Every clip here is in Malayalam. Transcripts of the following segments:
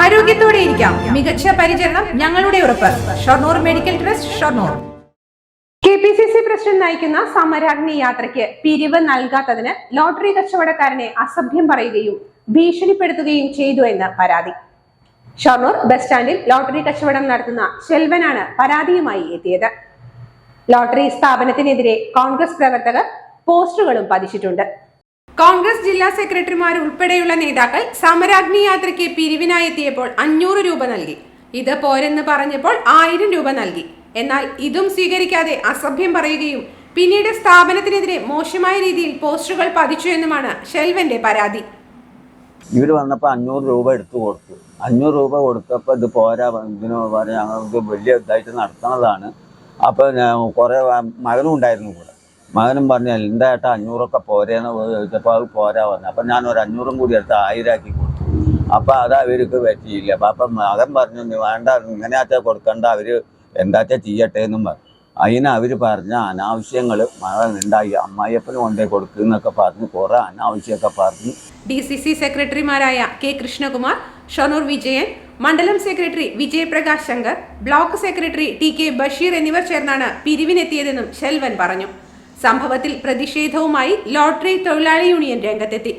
ആരോഗ്യത്തോടെ ഇരിക്കാം. മികച്ച പരിചരണം ഞങ്ങളുടെ ഉറപ്പ്. Shoranur medical trust Shoranur. K P C C president നയിക്കുന്ന സമരാഗ്നി യാത്രയ്ക്ക് പിരിവ് നൽകാത്തതിന് ലോട്ടറി കച്ചവടക്കാരനെ അസഭ്യം പറയുകയും ഭീഷണിപ്പെടുത്തുകയും ചെയ്തു എന്ന് പരാതി. ഷൊർണൂർ ബസ് സ്റ്റാൻഡിൽ ലോട്ടറി കച്ചവടം നടത്തുന്ന ശെൽവനാണ് പരാതിയുമായി എത്തിയത്. ലോട്ടറി സ്ഥാപനത്തിനെതിരെ കോൺഗ്രസ് പ്രവർത്തകർ പോസ്റ്ററുകളും പതിച്ചിട്ടുണ്ട്. കോൺഗ്രസ് ജില്ലാ സെക്രട്ടറിമാർ ഉൾപ്പെടെയുള്ള നേതാക്കൾ സമരാഗ്നി യാത്രയ്ക്ക് പിരിവിനായി എത്തിയപ്പോൾ അഞ്ഞൂറ് രൂപ നൽകി. ഇത് പോരെന്ന് പറഞ്ഞപ്പോൾ ആയിരം രൂപ നൽകി. എന്നാൽ ഇതും സ്വീകരിക്കാതെ അസഭ്യം പറയുകയും പിന്നീട് സ്ഥാപനത്തിനെതിരെ മോശമായ രീതിയിൽ പോസ്റ്ററുകൾ പതിച്ചു എന്നുമാണ് ഷെൽവന്റെ പരാതി. ഇവർ വന്നപ്പോൾ അഞ്ഞൂറ് രൂപ എടുത്തു കൊടുത്തു. അഞ്ഞൂറ് രൂപ കൊടുത്തപ്പോൾ ഇത് പോരാ ഇതിന് പറയാം ഞങ്ങൾക്ക് വലിയ ഇതായിട്ട് നടത്തണതാണ്. അപ്പോൾ കുറെ മകനും ഉണ്ടായിരുന്നു കൂടെ. മകനും പറഞ്ഞു എന്താ അഞ്ഞൂറൊക്കെ പോരേന്ന് ചോദിച്ചപ്പോൾ അത് പോരാ പറഞ്ഞു. അപ്പം ഞാൻ ഒരു അഞ്ഞൂറും കൂടി എടുത്ത് ആയിരാക്കി കൊടുത്തു. അപ്പം അത് അവർക്ക് പറ്റിയില്ല. അപ്പം അപ്പം മകൻ പറഞ്ഞു "നീ വേണ്ട ഇങ്ങനെയാച്ചാൽ കൊടുക്കണ്ട അവർ എന്താച്ചാ ചെയ്യട്ടെ എന്നും പറഞ്ഞു. അതിന് അവർ പറഞ്ഞ അനാവശ്യങ്ങൾ മകൻ ഉണ്ടായി. അമ്മായിയപ്പന് കൊണ്ടേ കൊടുക്കുന്നൊക്കെ പറഞ്ഞ് കുറേ അനാവശ്യമൊക്കെ പറഞ്ഞ്. ഡി സി സി സെക്രട്ടറിമാരായ കെ കൃഷ്ണകുമാർ ഷൊനൂർ വിജയൻ മണ്ഡലം secretary Vijayaprakash Shankar block secretary T K Basheer എന്നിവർ ചേർന്നാണ് പിരിവിനെത്തിയതെന്നും ശെൽവൻ പറഞ്ഞു. സംഭവത്തിൽ പ്രതിഷേധവുമായി ലോട്ടറി തൊഴിലാളി യൂണിയൻ രംഗത്തെത്തി.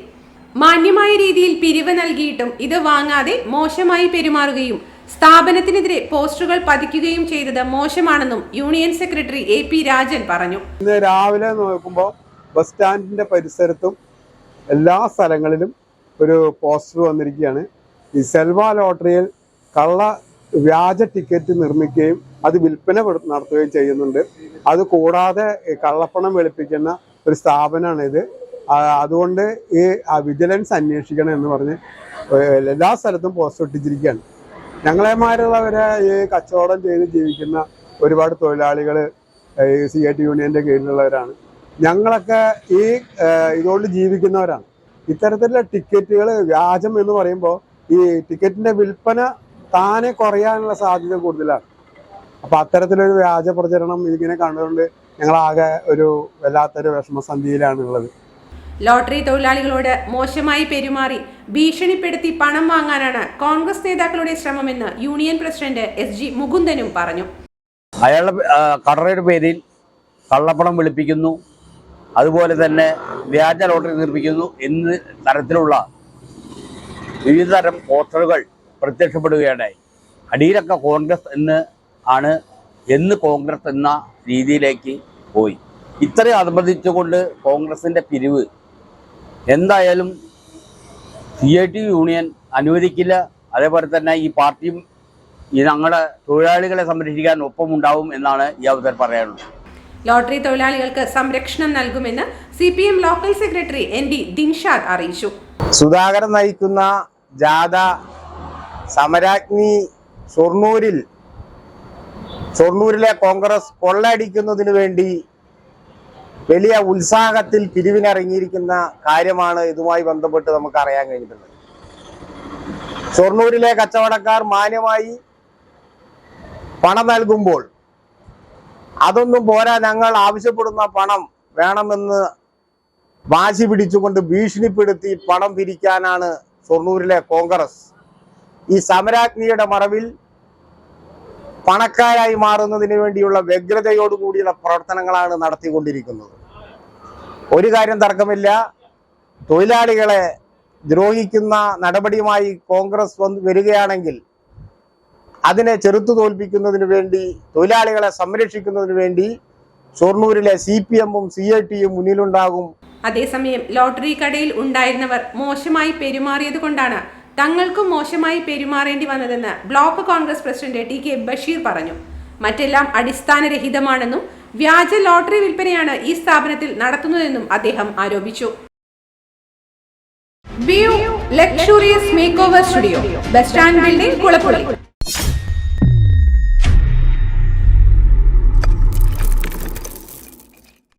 മാന്യമായ രീതിയിൽ പിരിവ് നൽകിയിട്ടും ഇത് വാങ്ങാതെ മോശമായി പെരുമാറുകയും സ്ഥാപനത്തിനെതിരെ പോസ്റ്ററുകൾ പതിക്കുകയും ചെയ്തത് മോശമാണെന്നും union secretary A P Rajan പറഞ്ഞു. ഇന്ന് രാവിലെ നോക്കുമ്പോൾ ബസ് സ്റ്റാൻഡിന്റെ പരിസരത്തും എല്ലാ സ്ഥലങ്ങളിലും ഒരു പോസ്റ്റർ വന്നിരിക്കുകയാണ്. ഈ സെൽവ ലോട്ടറിയിൽ കള്ള വ്യാജ ടിക്കറ്റ് നിർമ്മിക്കുകയും അത് വിൽപ്പന നടത്തുകയും ചെയ്യുന്നുണ്ട്. അത് കൂടാതെ കള്ളപ്പണം വെളുപ്പിക്കുന്ന ഒരു സ്ഥാപനമാണ് ഇത് അതുകൊണ്ട് ഈ വിജിലൻസ് അന്വേഷിക്കണം എന്ന് പറഞ്ഞ് എല്ലാ സ്ഥലത്തും പോസ്റ്റ് ഒട്ടിച്ചിരിക്കുകയാണ്. ഞങ്ങളെമാരുള്ളവരെ ഈ കച്ചവടം ചെയ്ത് ജീവിക്കുന്ന ഒരുപാട് തൊഴിലാളികൾ ഈ സി ഐ ടി യൂണിയന്റെ കീഴിലുള്ളവരാണ്. ഞങ്ങളൊക്കെ ഈ ഇതുകൊണ്ട് ജീവിക്കുന്നവരാണ്. ഇത്തരത്തിലുള്ള ടിക്കറ്റുകൾ വ്യാജം എന്ന് പറയുമ്പോൾ ഈ ടിക്കറ്റിന്റെ വിൽപ്പന താനെ കുറയാനുള്ള സാധ്യത കൂടുതലാണ്. അപ്പൊ അത്തരത്തിലൊരു വ്യാജ പ്രചരണം ഇതിങ്ങനെ കണ്ടുകൊണ്ട് ഞങ്ങളാകെ ഒരു വല്ലാത്തൊരു വിഷമസന്ധിയിലാണുള്ളത്. ലോട്ടറി തൊഴിലാളികളോട് മോശമായി പെരുമാറി ഭീഷണിപ്പെടുത്തി പണം വാങ്ങാനാണ് കോൺഗ്രസ് നേതാക്കളുടെ ശ്രമമെന്ന് യൂണിയൻ പ്രസിഡന്റ് എസ് ജി മുകുന്ദനും പറഞ്ഞു. അയാളുടെ കടറയുടെ പേരിൽ കള്ളപ്പണം വെളുപ്പിക്കുന്നു. അതുപോലെ തന്നെ വ്യാജ ലോട്ടറി നിർമ്മിക്കുന്നു. എന്ന തരത്തിലുള്ള വിവിധ തരം പോസ്റ്ററുകൾ പ്രത്യക്ഷപ്പെടുകയുണ്ടായി അടിയിലൊക്കെ കോൺഗ്രസ് എന്ന് ആണ് എന്ന് കോൺഗ്രസ് എന്ന രീതിയിലേക്ക് പോയി. ഇത്രയും അനുബന്ധിച്ചുകൊണ്ട് കോൺഗ്രസിന്റെ പിരിവ്. എന്തായാലും സി ഐ ടി യൂണിയൻ അനുവദിക്കില്ല. അതേപോലെ തന്നെ ഈ പാർട്ടിയും ഈ ഞങ്ങളുടെ തൊഴിലാളികളെ സംരക്ഷിക്കാൻ ഒപ്പമുണ്ടാവും എന്നാണ് ഈ അവസരം പറയാനുള്ളത്. ലോട്ടറി തൊഴിലാളികൾക്ക് സംരക്ഷണം നൽകുമെന്ന് C P M local secretary N D Dinshad അറിയിച്ചു. സുധാകരൻ നയിക്കുന്ന ജാഥ സമരാഗ്നി ഷൊർണൂരിൽ ഷൊർണൂരിലെ കോൺഗ്രസ് കൊള്ളയടിക്കുന്നതിന് വേണ്ടി വലിയ ഉത്സാഹത്തിൽ പിരിവിനിറങ്ങിയിരിക്കുന്ന കാര്യമാണ് ഇതുമായി ബന്ധപ്പെട്ട് നമുക്ക് അറിയാൻ കഴിഞ്ഞിട്ടുള്ളത്. ഷൊർണൂരിലെ കച്ചവടക്കാർ മാന്യമായി പണം നൽകുമ്പോൾ അതൊന്നും പോരാ ഞങ്ങൾ ആവശ്യപ്പെടുന്ന പണം വേണമെന്ന് വാശി പിടിച്ചുകൊണ്ട് ഭീഷണിപ്പെടുത്തി പണം പിരിക്കാനാണ് ഷൊർണൂരിലെ കോൺഗ്രസ് ഈ സമരാഗ്നിയുടെ മറവിൽ പണക്കാരായി മാറുന്നതിന് വേണ്ടിയുള്ള വ്യഗ്രതയോടുകൂടിയുള്ള പ്രവർത്തനങ്ങളാണ് നടത്തിക്കൊണ്ടിരിക്കുന്നത്. ഒരു കാര്യം തർക്കമില്ല. തൊഴിലാളികളെ ദ്രോഹിക്കുന്ന നടപടിയുമായി കോൺഗ്രസ് വരികയാണെങ്കിൽ അതിനെ ചെറുത്തു തോൽപ്പിക്കുന്നതിന് വേണ്ടി തൊഴിലാളികളെ സംരക്ഷിക്കുന്നതിന് വേണ്ടി ഷൊർണൂരിലെ സി പി എമ്മും സി ഐ ടിയും മുന്നിലുണ്ടാകും. അതേസമയം ലോട്ടറി കടയിൽ ഉണ്ടായിരുന്നവർ മോശമായി പെരുമാറിയത് കൊണ്ടാണ് തങ്ങൾക്കും മോശമായി പെരുമാറേണ്ടി വന്നതെന്ന് block Congress president T K Basheer പറഞ്ഞു. മറ്റെല്ലാം അടിസ്ഥാനരഹിതമാണെന്നും വ്യാജ ലോട്ടറി വിൽപ്പനയാണ് ഈ സ്ഥാപനത്തിൽ നടത്തുന്നതെന്നും അദ്ദേഹം ആരോപിച്ചു. Luxurious makeover studio bus stand building Kulappully